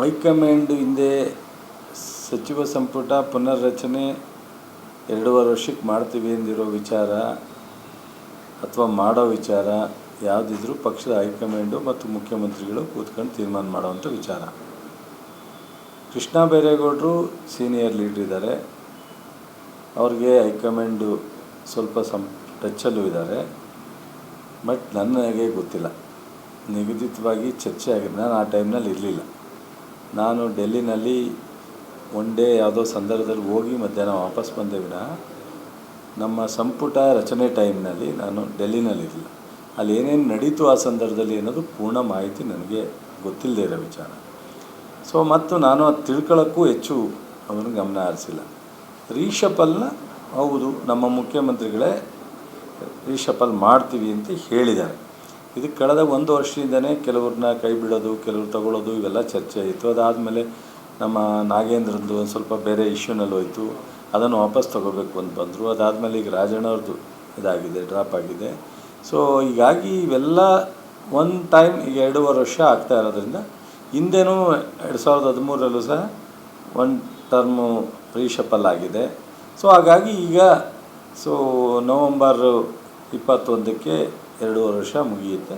High command ಹಿಂದೆ ಸಚಿವ ಸಂಪುಟ ಪುನರ್ರಚನೆ ಎರಡೂವರೆ ವರ್ಷಕ್ಕೆ ಮಾಡ್ತೀವಿ ಎಂದಿರೋ ವಿಚಾರ ಅಥವಾ ಮಾಡೋ ವಿಚಾರ ಯಾವುದಿದ್ರೂ ಪಕ್ಷದ ಹೈಕಮಾಂಡು ಮತ್ತು ಮುಖ್ಯಮಂತ್ರಿಗಳು ಕೂತ್ಕೊಂಡು ತೀರ್ಮಾನ ಮಾಡುವಂಥ ವಿಚಾರ. ಕೃಷ್ಣ ಬೈರೇಗೌಡರು ಸೀನಿಯರ್ ಲೀಡ್ರ್ ಇದ್ದಾರೆ. ಅವ್ರಿಗೆ ಹೈಕಮಾಂಡು ಸ್ವಲ್ಪ ಸಂ ಟಚ್ಚಲ್ಲೂ ಇದ್ದಾರೆ. ಬಟ್ ನನಗೆ ಗೊತ್ತಿಲ್ಲ. ನಿಗದಿತವಾಗಿ ಚರ್ಚೆ ಆಗಿದೆ. ನಾನು ಆ ಟೈಮ್ನಲ್ಲಿ ಇರಲಿಲ್ಲ. ನಾನು ಡೆಲ್ಲಿನಲ್ಲಿ ಒನ್ ಡೇ ಯಾವುದೋ ಸಂದರ್ಭದಲ್ಲಿ ಹೋಗಿ ಮಧ್ಯಾಹ್ನ ವಾಪಸ್ ಬಂದೆ ವಿನ. ನಮ್ಮ ಸಂಪುಟ ರಚನೆ ಟೈಮ್ನಲ್ಲಿ ನಾನು ಡೆಲ್ಲಿನಲ್ಲಿರಲಿಲ್ಲ. ಅಲ್ಲಿ ಏನೇನು ನಡೀತು ಆ ಸಂದರ್ಭದಲ್ಲಿ ಅನ್ನೋದು ಪೂರ್ಣ ಮಾಹಿತಿ ನನಗೆ ಗೊತ್ತಿಲ್ಲದೆ ಇರೋ ವಿಚಾರ. ಸೊ ಮತ್ತು ನಾನು ಅದು ತಿಳ್ಕೊಳ್ಳೋಕ್ಕೂ ಹೆಚ್ಚು ಅವನು ಗಮನ ಹರಿಸಿಲ್ಲ. ರೀಶಪಲ್ನ ಹೌದು, ನಮ್ಮ ಮುಖ್ಯಮಂತ್ರಿಗಳೇ ರೀಷಪಲ್ ಮಾಡ್ತೀವಿ ಅಂತ ಹೇಳಿದ್ದಾರೆ. ಇದು ಕಳೆದ ಒಂದು ವರ್ಷದಿಂದನೇ ಕೆಲವ್ರನ್ನ ಕೈ ಬಿಡೋದು ಕೆಲವ್ರು ತಗೊಳ್ಳೋದು ಇವೆಲ್ಲ ಚರ್ಚೆ ಆಯಿತು ಅದಾದಮೇಲೆ ನಮ್ಮ ನಾಗೇಂದ್ರದ್ದು ಒಂದು ಸ್ವಲ್ಪ ಬೇರೆ ಇಶ್ಯೂನಲ್ಲಿ ಹೋಯಿತು. ಅದನ್ನು ವಾಪಸ್ ತೊಗೋಬೇಕು ಅಂತ ಬಂದರು. ಅದಾದಮೇಲೆ ಈಗ ರಾಜಣ್ಣವ್ರದ್ದು ಇದಾಗಿದೆ ಡ್ರಾಪ್ ಆಗಿದೆ. ಸೊ ಹೀಗಾಗಿ ಇವೆಲ್ಲ ಒನ್ ಟೈಮ್ ಈಗ ಎರಡೂವರೆ ವರ್ಷ ಆಗ್ತಾ ಇರೋದ್ರಿಂದ ಹಿಂದೆನೂ ಎರಡು ಸಾವಿರದ ಹದಿಮೂರರಲ್ಲೂ ಸಹ ಒನ್ ಟರ್ಮು ರೀಶಪಲ್ ಆಗಿದೆ. ಸೊ ಹಾಗಾಗಿ ಈಗ ಸೊ ನವಂಬರ್ ಇಪ್ಪತ್ತೊಂದಕ್ಕೆ ಎರಡೂವರೆ ವರ್ಷ ಮುಗಿಯುತ್ತೆ